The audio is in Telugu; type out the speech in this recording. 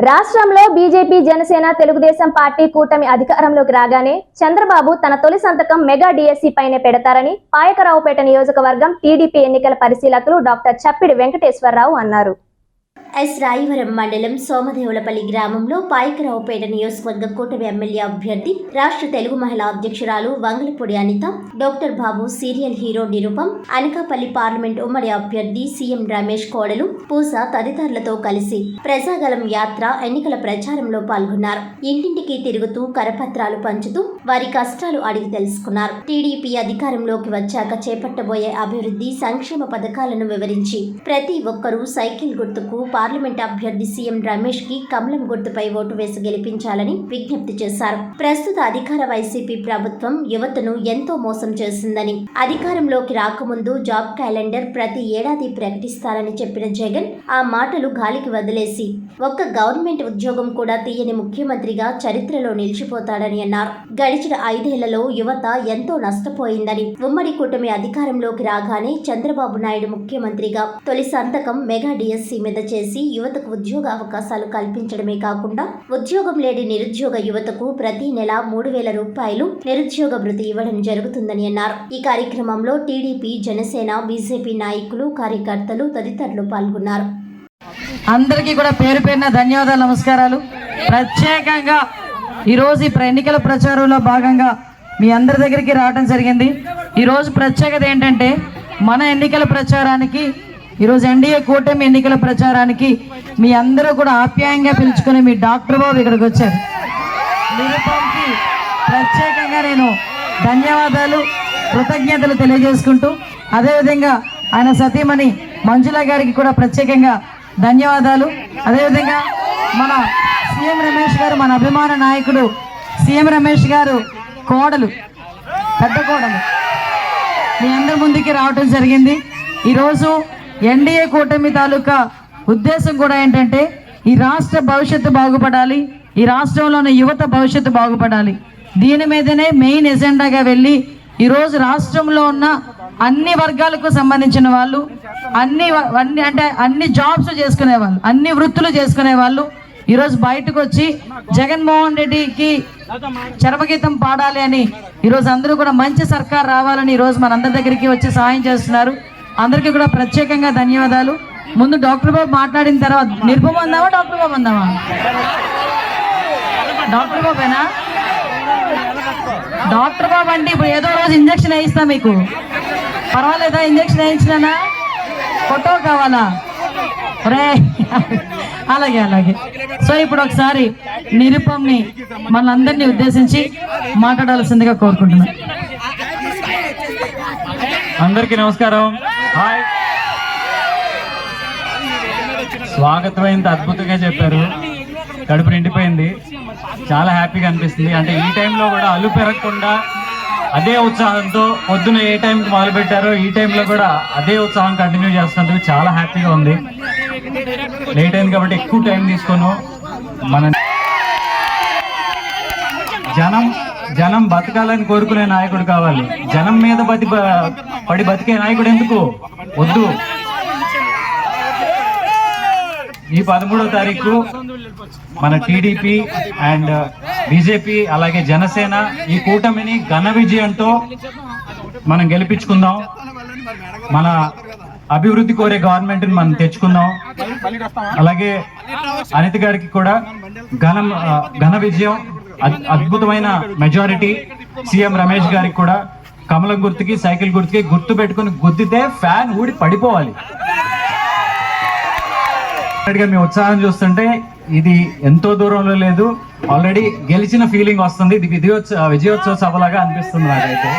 రాష్ట్రంలో బీజేపీ జనసేన తెలుగుదేశం పార్టీ కూటమి అధికారంలోకి రాగానే చంద్రబాబు తన తొలి సంతకం మెగా డిఎస్సీ పైనే పెడతారని పాయకరావుపేట నియోజకవర్గం టీడీపీ ఎన్నికల పరిశీలకులు డాక్టర్ చప్పిడి వెంకటేశ్వరరావు అన్నారు. ఎస్ రాయవరం మండలం సోమదేవులపల్లి గ్రామంలో పాయకరావుపేట నియోజకవర్గ కూటమి ఎమ్మెల్యే అభ్యర్థి రాష్ట్ర తెలుగు మహిళా అధ్యక్షురాలు Vangalapudi Anitha doctor Babu serial hero Nirupam Anakapalli parliament ఉమ్మడి అభ్యర్థి సీఎం రమేష్ కోడలు పూస తదితరులతో కలిసి ప్రజాగలం యాత్ర ఎన్నికల ప్రచారంలో పాల్గొన్నారు. ఇంటింటికి తిరుగుతూ కరపత్రాలు పంచుతూ వారి కష్టాలు అడిగి తెలుసుకున్నారు. టీడీపీ అధికారంలోకి వచ్చాక చేపట్టబోయే అభివృద్ధి సంక్షేమ పథకాలను వివరించి ప్రతి ఒక్కరూ సైకిల్ గుర్తుకు పార్లమెంట్ అభ్యర్థి సీఎం రమేష్కి కమలం గుర్తుపై ఓటు వేసి గెలిపించాలని విజ్ఞప్తి చేశారు. ప్రస్తుత అధికార వైసీపీ ప్రభుత్వం యువతను ఎంతో మోసం చేసిందని అధికారంలోకి రాకముందు జాబ్ క్యాలెండర్ ప్రతి ఏడాది ప్రకటిస్తారని చెప్పిన జగన్ ఆ మాటలు గాలికి వదిలేసి ఒక్క గవర్నమెంట్ ఉద్యోగం కూడా తీయని ముఖ్యమంత్రిగా చరిత్రలో నిలిచిపోతాడని అన్నారు. గడిచిన ఐదేళ్ళలో యువత ఎంతో నష్టపోయిందని ఉమ్మడి కూటమి అధికారంలోకి రాగానే చంద్రబాబు నాయుడు ముఖ్యమంత్రిగా తొలి సంతకం మెగా డిఎస్సి మీద చేసి యువతకు ఉద్యోగ అవకాశాలు కల్పించడమే కాకుండా ఉద్యోగం లేని నిరుద్యోగ యువతకు ప్రతి నెల మూడు వేల రూపాయలు నిరుద్యోగ భృతి ఇవ్వడం జరుగుతుందని అన్నారు. ఈ కార్యక్రమంలో టీడీపీ జనసేన బీజేపీ నాయకులు కార్యకర్తలు తదితరులు పాల్గొన్నారు. అందరికీ కూడా పేరు పేరున ధన్యవాదాలు నమస్కారాలు. ప్రత్యేకంగా ఈరోజు ఈ ప్ర- ఎన్నికల ప్రచారంలో భాగంగా మీ అందరి దగ్గరికి రావడం జరిగింది. ఈరోజు ప్రత్యేకత ఏంటంటే మన ఎన్నికల ప్రచారానికి ఈరోజు ఎన్డీఏ కూటమి ఎన్నికల ప్రచారానికి మీ అందరూ కూడా ఆప్యాయంగా పిలుచుకుని మీ డాక్టర్ బాబు ఇక్కడికి వచ్చారు. నిరుపంకి ప్రత్యేకంగా నేను ధన్యవాదాలు కృతజ్ఞతలు తెలియజేసుకుంటూ అదేవిధంగా ఆయన సతీమణి మంజుల గారికి కూడా ప్రత్యేకంగా ధన్యవాదాలు. అదేవిధంగా మన సీఎం రమేష్ గారు మన అభిమాన నాయకుడు సీఎం రమేష్ గారు కోడలు పెద్ద కోడలు. మీ అందరి ముందుకి రావటం జరిగింది. ఈరోజు ఎన్డీఏ కూటమి తాలూకా ఉద్దేశం కూడా ఏంటంటే ఈ రాష్ట్ర భవిష్యత్తు బాగుపడాలి ఈ రాష్ట్రంలోని యువత భవిష్యత్తు బాగుపడాలి. దీని మీదనే మెయిన్ ఎజెండాగా వెళ్ళి ఈరోజు రాష్ట్రంలో ఉన్న అన్ని వర్గాలకు సంబంధించిన వాళ్ళు అన్ని అన్ని అంటే అన్ని జాబ్స్ చేసుకునే వాళ్ళు అన్ని వృత్తులు చేసుకునే వాళ్ళు ఈరోజు బయటకు వచ్చి జగన్మోహన్ రెడ్డికి చరమగీతం పాడాలి అని ఈరోజు అందరూ కూడా మంచి సర్కార్ రావాలని ఈరోజు మనందరి దగ్గరికి వచ్చి సహాయం చేస్తున్నారు. అందరికీ కూడా ప్రత్యేకంగా ధన్యవాదాలు. ముందు డాక్టర్ బాబు మాట్లాడిన తర్వాత నిర్భమ అందామా డాక్టర్ బాబు అందామా? డాక్టర్ బాబేనా? డాక్టర్ బాబు అంటే ఇప్పుడు ఏదో రోజు ఇంజక్షన్ వేయిస్తా మీకు. పర్వాలేదా? ఇంజక్షన్ వేయించినానా ఫోటో కావాలా? రే అలాగే అలాగే. సో ఇప్పుడు ఒకసారి నిరుపంని మనందరినీ ఉద్దేశించి మాట్లాడాల్సిందిగా కోరుకుంటున్నాను. అందరికీ నమస్కారం. హాయ్. స్వాగతం అయింది అద్భుతంగా చెప్పారు. కడుపు నిండిపోయింది. చాలా హ్యాపీగా అనిపిస్తుంది. అంటే ఈ టైంలో కూడా అల్లు పెరగకుండా అదే ఉత్సాహంతో పొద్దున ఏ టైంకి మొదలు పెట్టారో ఈ టైంలో కూడా అదే ఉత్సాహం కంటిన్యూ చేస్తున్నందుకు చాలా హ్యాపీగా ఉంది. లేట్ అయింది కాబట్టి ఎక్కువ టైం తీసుకోను. మన జనం జనం బతకాలని కోరుకునే నాయకుడు కావాలి. జనం మీద బతి పడి బతికే నాయకుడు ఎందుకు? వద్దు. ఈ పదమూడో తారీఖు మన టీడీపీ అండ్ బీజేపీ అలాగే జనసేన ఈ కూటమిని ఘన విజయంతో మనం గెలిపించుకుందాం. మన అభివృద్ధి కోరే గవర్నమెంట్ మనం తెచ్చుకుందాం. అలాగే అనిత గారికి కూడా ఘన ఘన విజయం. అద్భుతమైన మెజారిటీ సీఎం రమేష్ గారికి కూడా కమలం గుర్తుకి సైకిల్ గుర్తుకి గుర్తు పెట్టుకుని గుద్దితే ఫ్యాన్ ఊడి పడిపోవాలి. మీ ఉత్సాహం చూస్తుంటే ఇది ఎంతో దూరంలో లేదు. ఆల్రెడీ గెలిచిన ఫీలింగ్ వస్తుంది. ఇది విజయోత్సవ విజయోత్సవ సభలాగా అనిపిస్తుంది నాకైతే.